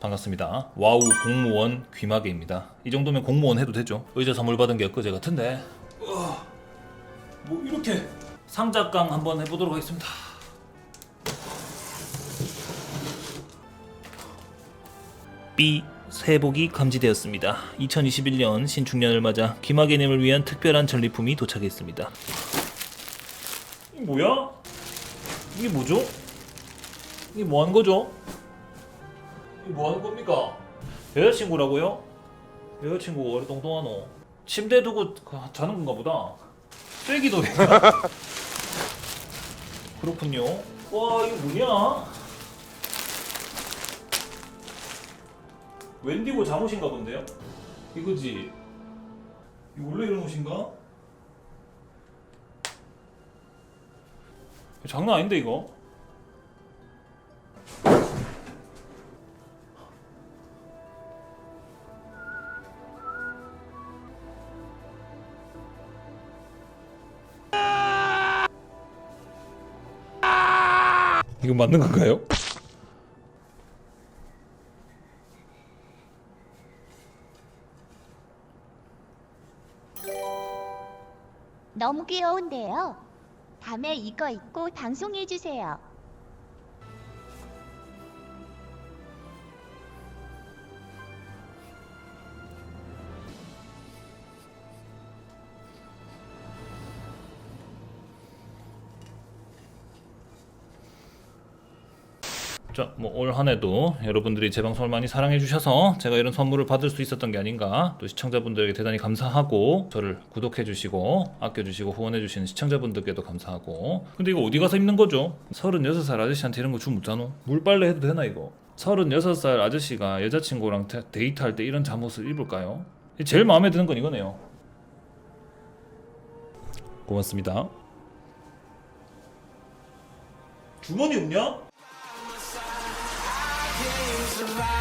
반갑습니다. 와우 공무원 귀마개입니다. 이 정도면 공무원 해도 되죠. 의자 선물 받은 게 엊그제 같은데. 어, 뭐 이렇게 상작강 한번 해보도록 하겠습니다. B 세복이 감지되었습니다. 2021년 신축년을 맞아 귀마개님을 위한 특별한 전리품이 도착했습니다. 이 뭐야? 이게 뭐죠? 이게 뭐 하는 거죠? 이게 뭐 하는 겁니까? 여자친구라고요? 여자친구가 어리 똥똥하노? 침대 두고 그- 자는 건가 보다. 쐐기도 해. 그렇군요. 와 이거 뭐냐? 웬디고 잠옷인가 본데요? 이거지? 이거 원래 이런 옷인가? 이거 장난 아닌데 이거? 이거 맞는 건가요? 너무 귀여운데요. 다음에 이거 입고 방송해주세요. 자, 뭐 올 한해도 여러분들이 제 방송을 많이 사랑해 주셔서 제가 이런 선물을 받을 수 있었던 게 아닌가. 또 시청자분들에게 대단히 감사하고 저를 구독해 주시고 아껴 주시고 후원해 주시는 시청자분들께도 감사하고. 근데 이거 어디 가서 입는 거죠? 36살 아저씨한테 이런 거 주면 못잖아. 물빨래 해도 되나 이거? 36살 아저씨가 여자친구랑 데- 데이트할 때 이런 잠옷을 입을까요? 제일 마음에 드는 건 이거네요. 고맙습니다. 주머니 없냐? around.